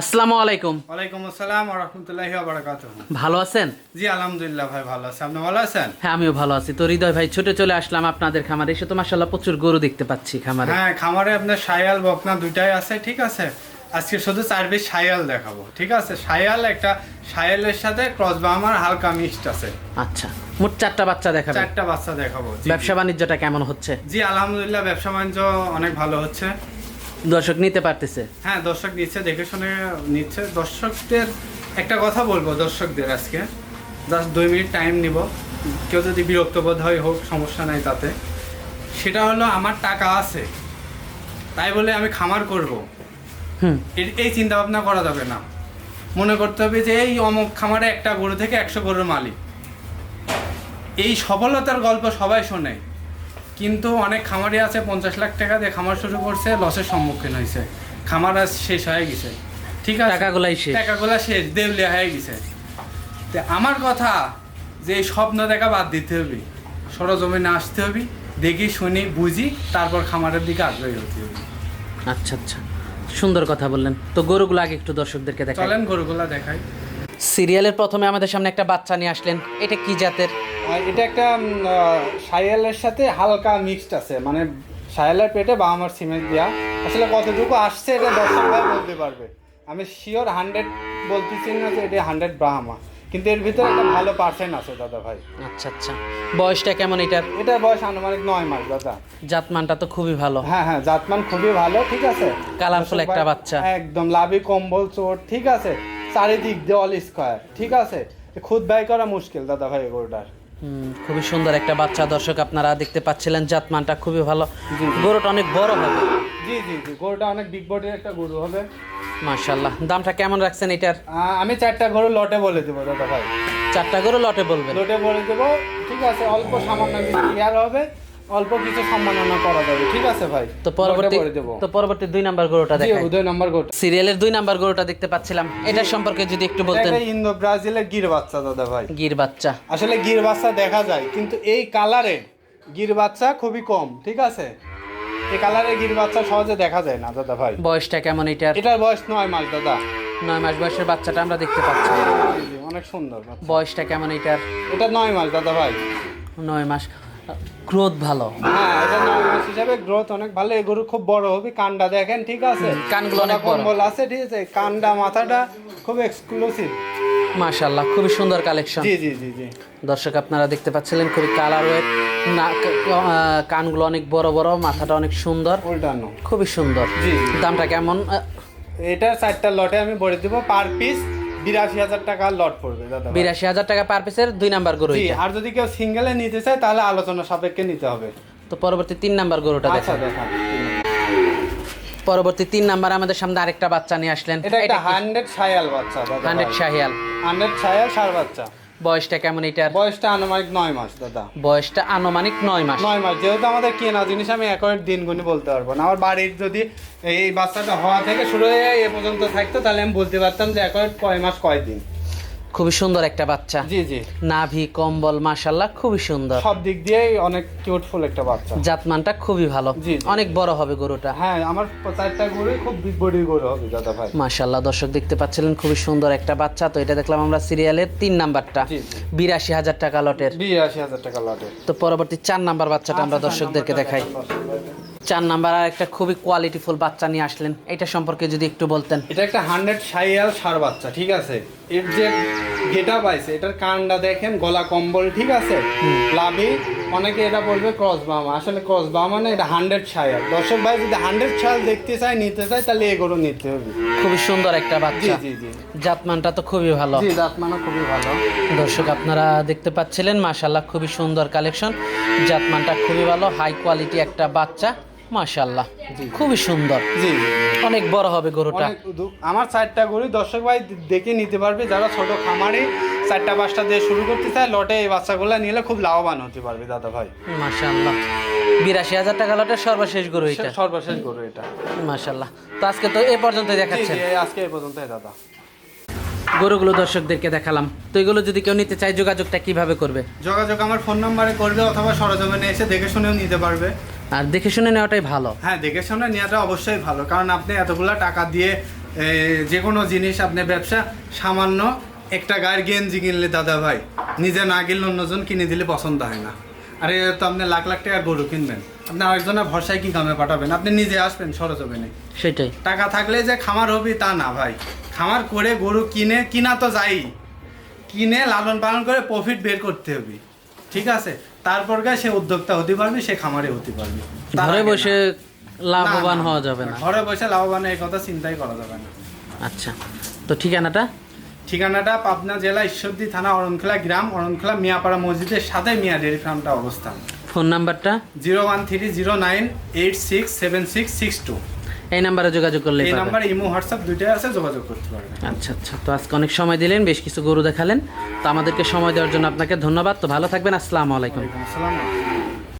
আসসালামু আলাইকুম। ওয়ালাইকুম আসসালাম রহমতুল্লাহি বারাকাত ভালো আছেন? জি আলহামদুলিল্লাহ ভাই ভালো আছে। আপনি ভালো আছেন? হ্যাঁ আমিও ভালো আছি। তো হৃদয় ভাই ছুটে চলে আসলাম আপনাদের খামারে। এসে তো মাসাল্লাহ প্রচুর গরু দেখতে পাচ্ছি খামারে। হ্যাঁ খামারে আপনার সায়াল বকনা আছে ঠিক আছে? আজকে শুধু চার পিস সায়াল দেখাবো ঠিক আছে? সায়াল একটা সায়ালের সাথে ক্রস হালকা মিক্সড আছে। আচ্ছা মোট চারটা বাচ্চা দেখাবেন। চারটা বাচ্চা দেখাবো ব্যবসা বাণিজ্যটা কেমন হচ্ছে? জি আলহামদুলিল্লাহ ব্যবসা বাণিজ্য অনেক ভালো হচ্ছে। দর্শক নিতে পারতেছে। হ্যাঁ দর্শক নিচ্ছে দেখে শুনে নিচ্ছে। দর্শকদের একটা কথা বলব দর্শকদের আজকে। জাস্ট দুই মিনিট টাইম নিব। কেউ যদি বিরক্ত বোধ হয় হোক সমস্যা নাই তাতে। সেটা হলো আমার টাকা আছে। তাই বলে আমি খামার করব। হুম। এই চিন্তা ভাবনা করা যাবে না। মনে করতে হবে যে এই অমুক খামারে একটা গরু থেকে একশো গরুর মালিক। এই সফলতার গল্প সবাই শোনে। কিন্তু অনেক খামারি আছে পঞ্চাশ লাখ টাকা দিয়ে খামার শুরু করছে লসের সম্মুখীন হয়েছে। খামার আজ শেষ হয়ে গেছে। ঠিক আছে? টাকাগুলাই শেষ। টাকাগুলা শেষ দেউলিয়া হয়ে গেছে। তো আমার কথা যে স্বপ্ন দেখা বাদ দিতে হবে। সরজমিনে আসতে হবে দেখি শুনি বুঝি তারপর খামারের দিকে আগ্রহী হতে হবে। আচ্ছা আচ্ছা। সুন্দর কথা বললেন। তো গরুগুলো আগে একটু দর্শকদেরকে দেখাই। চলেন গরুগুলা দেখাই। সিরিয়ালের প্রথমে আমাদের সামনে একটা বাচ্চা নিয়ে আসলেন। এটা কি জাতের? এটা একটা সায়ালের সাথে হালকা মিক্সড আছে। মানে সায়ালের পেটে বা আমার সিমেন্ট দেওয়া আসলে কতটুকু আসছে এটা দর্শক ভাই বলতে পারবে। আমি শিওর হান্ড্রেড বলতেছি না যে এটা হান্ড্রেড ব্রাহ্মা। কিন্তু এর ভিতরে একটা ভালো পার্সেন্ট আছে দাদা ভাই। আচ্ছা আচ্ছা। বয়সটা কেমন এটার এটার বয়স আনুমানিক নয় মাস দাদা। জাতমানটা তো খুবই ভালো। হ্যাঁ হ্যাঁ জাতমান খুবই ভালো ঠিক আছে। দর্শক একটা বাচ্চা। একদম লাভি কম্বল চোট ঠিক আছে। চারিদিক দিয়ে অল স্কোয়ার ঠিক আছে? খুদ ব্যয় করা মুশকিল দাদা ভাই গরুটার। খুবই সুন্দর একটা বাচ্চা দর্শক আপনারা দেখতে পাচ্ছিলেন জাতমানটা খুবই ভালো। গরুটা অনেক বড় হবে। জি জি জি গরুটা অনেক বিগ বডির একটা গরু হবে। মাশাল্লাহ দামটা কেমন রাখছেন এটার? আমি চারটা গরু লটে বলে দেবো দাদা ভাই। চারটা গরু লটে বলবেন? লটে বলে দেবো ঠিক আছে অল্প সামান্য ইয়ার হবে। অল্প কিছু সম্মাননা করা যাবে। ঠিক আছে ভাই? তো পরবর্তী তো পরবর্তী দুই নাম্বার গরুটা দেখাই। উদয় নম্বর গোটা সিরিয়ালের দুই নাম্বার গরুটা দেখতে পাচ্ছিলাম। এটার সম্পর্কে যদি একটু বলতেন। এটা ইন্দো ব্রাজিলের গির বাচ্চা দাদা ভাই। গির বাচ্চা। আসলে গির বাচ্চা দেখা যায় কিন্তু এই কালারে গির বাচ্চা খুবই কম ঠিক আছে? এই কালারের গির বাচ্চা সহজে দেখা যায় না দাদা ভাই। বয়সটা কেমন এটার? এটার বয়স নয় মাস দাদা। নয় মাস বয়সের বাচ্চাটা আমরা দেখতে পাচ্ছি। অনেক সুন্দর বয়সটা কেমন এটার? এটা নয় মাস দাদা ভাই। নয় মাস। গ্রোথ ভালো। হ্যাঁ এটা হিসাবে গ্রোথ অনেক ভালো। এই গরু খুব বড় হবে কানটা দেখেন ঠিক আছে? কানগুলো অনেক কম্বল আছে ঠিক আছে? কানটা মাথাটা খুব এক্সক্লুসিভ মাশাল্লাহ খুবই সুন্দর কালেকশন জি জি জি জি। দর্শক আপনারা দেখতে পাচ্ছিলেন খুবই কালার ওয়েট আহ, কানগুলো অনেক বড় বড় মাথাটা অনেক সুন্দর। উল্টানো। খুবই সুন্দর। দামটা কেমন? এটার চারটা লটে আমি বলে দেবো পার পিস বিরাশি হাজার টাকা লট পড়বে দাদা বিরাশি হাজার টাকা পার পিসের দুই নাম্বার গরু আর যদি কেউ সিঙ্গেলে নিতে চায় তাহলে আলোচনা সাপেক্ষে নিতে হবে। তো পরবর্তী তিন নাম্বার গরুটা আচ্ছা দেখা। পরবর্তী তিন নাম্বার আমাদের সামনে আরেকটা বাচ্চা নিয়ে আসলেন। এটা একটা হান্ড্রেড সায়াল বাচ্চা হান্ড্রেড শাহিয়াল হান্ড্রেড সায়াল সার বাচ্চা। বয়সটা কেমন এটার? বয়সটা আনুমানিক নয় মাস দাদা। বয়সটা আনুমানিক নয় মাস। নয় মাস যেহেতু আমাদের কেনা জিনিস আমি একর দিন গুনি বলতে পারব না। আমার বাড়ির যদি এই বাচ্চাটা হওয়া থেকে শুরু হয়ে এ পর্যন্ত থাকতো তাহলে আমি বলতে পারতাম যে একর কয় মাস কয় দিন। খুবই সুন্দর একটা বাচ্চা। জি জি। নাভি কম্বল মাশাল্লাহ খুবই সুন্দর। সব দিক দিয়েই অনেক কিউটফুল একটা বাচ্চা। জাতমানটা খুবই ভালো। অনেক বড় হবে গরুটা। হ্যাঁ আমার চারটা গরুই খুব বিগ বডির গরু হবে দাদা ভাই। মাশাল্লাহ দর্শক দেখতে পাচ্ছিলেন খুবই সুন্দর একটা বাচ্চা। তো এটা দেখলাম আমরা সিরিয়ালের তিন নাম্বারটা। বিরাশি হাজার টাকা লটের। বিরাশি হাজার টাকা লটে তো পরবর্তী চার নাম্বার বাচ্চাটা আমরা আচ্ছা, দর্শকদেরকে দেখাই। চার নাম্বার আর একটা খুবই কোয়ালিটিফুল বাচ্চা নিয়ে আসলেন। এটা সম্পর্কে যদি একটু বলতেন। এটা একটা হান্ড্রেড সাইয়াল সার বাচ্চা ঠিক আছে? এর যে গেটা পাইছে এটার কানটা দেখেন গলা কম্বল ঠিক আছে? লাভি অনেকে এটা বলবে ক্রস বামা আসলে ক্রস বামা না এটা হান্ড্রেড সায়াল দর্শক ভাই যদি হান্ড্রেড সায়াল দেখতে চায় নিতে চায় তাহলে এগুলো নিতে হবে। খুবই সুন্দর একটা বাচ্চা। জি জি জাতমানটা তো খুবই ভালো। জি দাঁত মানে খুবই ভালো। দর্শক আপনারা দেখতে পাচ্ছিলেন মাশাল্লাহ খুবই সুন্দর কালেকশন জাতমানটা খুবই ভালো হাই কোয়ালিটি একটা বাচ্চা। মাশাল্লাহ খুবই সুন্দর। জি অনেক বড় হবে গরুটা। আমার চারটা গরু দর্শক ভাই দেখে নিতে পারবে। যারা ছোট খামারে চারটা পাঁচটা দিয়ে শুরু করতে চায় লটে এই বাচ্চাগুলো নিলে খুব লাভবান হতে পারবে দাদা ভাই। মাশাল্লাহ বিরাশি হাজার টাকা লটের সর্বশেষ গরু এটা। সর্বশেষ গরু এটা। মাশাল্লাহ তো আজকে তো এ পর্যন্ত দেখাচ্ছেন আজকে এই পর্যন্তই দাদা। গরুগুলো দর্শকদেরকে দেখালাম। তো এগুলো যদি কেউ নিতে চায় যোগাযোগটা কীভাবে করবে? যোগাযোগ আমার ফোন নাম্বারে করবে অথবা সরজমিনে এসে দেখে শুনেও নিতে পারবে। আর দেখে শুনে নেওয়াটাই ভালো। হ্যাঁ দেখে শুনে নেওয়াটা অবশ্যই ভালো। কারণ আপনি এতগুলা টাকা দিয়ে যে কোনো জিনিস আপনি ব্যবসা সামান্য একটা গায়ের গেঞ্জি কিনলে দাদা ভাই নিজে না কিনলে অন্যজন কিনে দিলে পছন্দ হয় না। আরে তো আপনি লাখ লাখ টাকার গরু কিনবেন। আপনি আরেকজনের ভরসায় কি কামে পাঠাবেন? আপনি নিজে আসবেন সরজমিনে। সেটাই। টাকা থাকলে যে খামার হবে তা না ভাই। খামার করে গরু কিনে কিনা তো যাই। কিনে লালন পালন করে প্রফিট বের করতে হবে। ঠিক আছে? তারপর গিয়ে সে উদ্যোক্তা হতে পারবে সে খামারে হতে পারবে। ঘরে বসে লাভবান হওয়া যাবে না। ঘরে বসে লাভবান এই কথা চিন্তাই করা যাবে না। আচ্ছা তো ঠিকানাটা? ঠিকানাটা পাবনা জেলা ঈশ্বরদী থানা অরণখোলা গ্রাম অরণখোলা মিয়াপাড়া মসজিদের সাথে মিয়া ডেয়ারি ফার্মটা অবস্থান ফোন নাম্বারটা? Zero one three zero nine eight six seven six six two. এই নাম্বারে যোগাযোগ করলে এই নাম্বার ইমো হোয়াটসঅ্যাপ দুইটাই আছে যোগাযোগ করতে পারবেন। আচ্ছা আচ্ছা। তো আজকে অনেক সময় দিলেন বেশ কিছু গরু দেখালেন। তো আমাদেরকে সময় দেওয়ার জন্য আপনাকে ধন্যবাদ। তো ভালো থাকবেন আসসালামু আলাইকুম। আসসালামু। আলাইকুম